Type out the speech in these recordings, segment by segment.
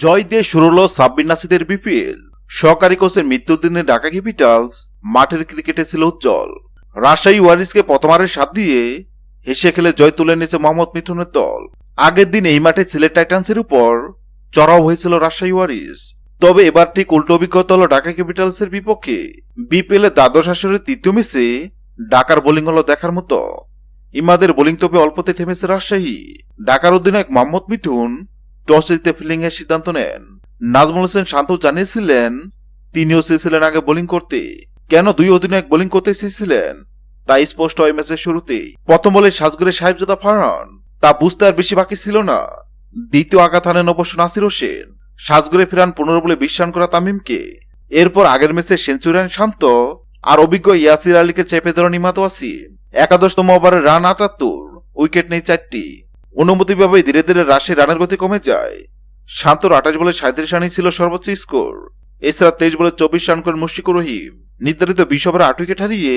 জয় দিয়ে শুরু হলো সাব্বির নাসিদের বিপিএল। সহকারী কোচের মৃত্যুর দিনে ঢাকা ক্যাপিটালস মাঠের ক্রিকেটে ছিল উজ্জ্বল। রাজশাহী ওয়ারিসকে প্রথমারের সাথ দিয়ে হেসে খেলে জয় তুলে নিয়েছে মোহাম্মদ মিঠুনের দল। আগের দিন এই মাঠে সিলেট টাইটান্সের উপর চড়াও হয়েছিল রাজশাহী ওয়ারিস। তবে এবার ঠিক উল্টো অভিজ্ঞতা হলো ঢাকা ক্যাপিটালসের বিপক্ষে। বিপিএল এর দ্বাদশ আসরের তৃতীয় ম্যাচে ঢাকার বোলিং হলো দেখার মতো। ইমাদের বোলিং তবে অল্পতে থেমেছে রাজশাহী। ঢাকার অধিনায়ক মোহাম্মদ মিঠুন টস জিতে ফিল্ডিং এর সিদ্ধান্ত নেন। নাজমুল হোসেন শান্ত জানিয়েছিলেন, তিনিও চেয়েছিলেন আগে বোলিং করতে। কেন দুই অধিনায়ক বোলিং করতে চেয়েছিলেন তাই স্পষ্ট হয় ম্যাচের শুরুতেই। প্রথম বলে সাজগরে সাহেবজাদা ফারহান। তা বুঝতে আর বেশি বাকি ছিল না। দ্বিতীয় আঘাত হানেন অবশ্য নাসির হোসেন। সাজগরে ফেরান পনেরো বলে বিশ্রাম করা তামিমকে। এরপর আগের ম্যাচে সেঞ্চুরিয়ান শান্ত আর অভিজ্ঞ ইয়াসির আলীকে চেপে ধরেন ইমাতো আসিম একাদশতম ওভারে রান আটাত্তর, উইকেট নেই চারটি। অনুমতিভাবে ধীরে ধীরে রাশি রানের গতি কমে যায়। শান্তর আঠাশ বলে সাঁত্রিশ রানই ছিল সর্বোচ্চ স্কোর। এছাড়া তেইশ বলে চব্বিশ রান করেন মুশিকুর রহিম। নির্ধারিত বিশ ওভারে আট উইকেট হারিয়ে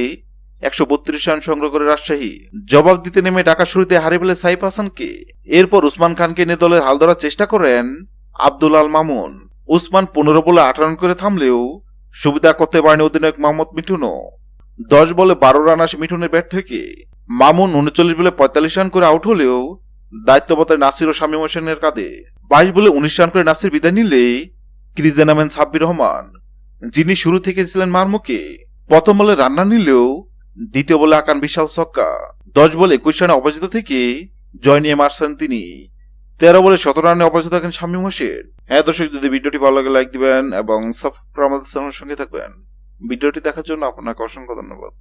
একশো বত্রিশ রান সংগ্রহ করে রাজশাহী। জবাব দিতে নেমে ঢাকা শুরুতে হারে ফেলে সাইফ হাসানকে। এরপর উসমান খানকে নিয়ে দলের হাল ধরার চেষ্টা করেন আব্দুল আল মামুন। উসমান পনেরো বলে আট রান করে থামলেও সুবিধা করতে পারেনি অধিনায়ক মোহাম্মদ মিঠুনও। দশ বলে বারো রান আসে মিঠুনের ব্যাট থেকে। মামুন উনচল্লিশ বলে পঁয়তাল্লিশ রান করে আউট হলেও দায়িত্ববতায় নাসির ও শামীম হোসেনের কাঁধে। বাইশ বলে উনিশ রান করে নাসির বিদায় নিলে ক্রিজে নামেন সাব্বির রহমান, যিনি শুরু থেকে ছিলেন মারমুখে প্রথম বলে রান্না নিলেও দ্বিতীয় বলে আকান বিশাল ছক্কা। দশ বলে একুশ রানে অপরাজিত থেকে জয় নিয়ে মারছেন তিনি। তেরো বলে সতেরো রানে অপরাজিত থাকেন শামীম হোসেন। হ্যাঁ দর্শক, যদি ভিডিওটি ভালো লাগে, লাইক দিবেন এবং সাবস্ক্রাইব আমাদের সঙ্গে থাকবেন। ভিডিওটি দেখার জন্য আপনাকে অসংখ্য ধন্যবাদ।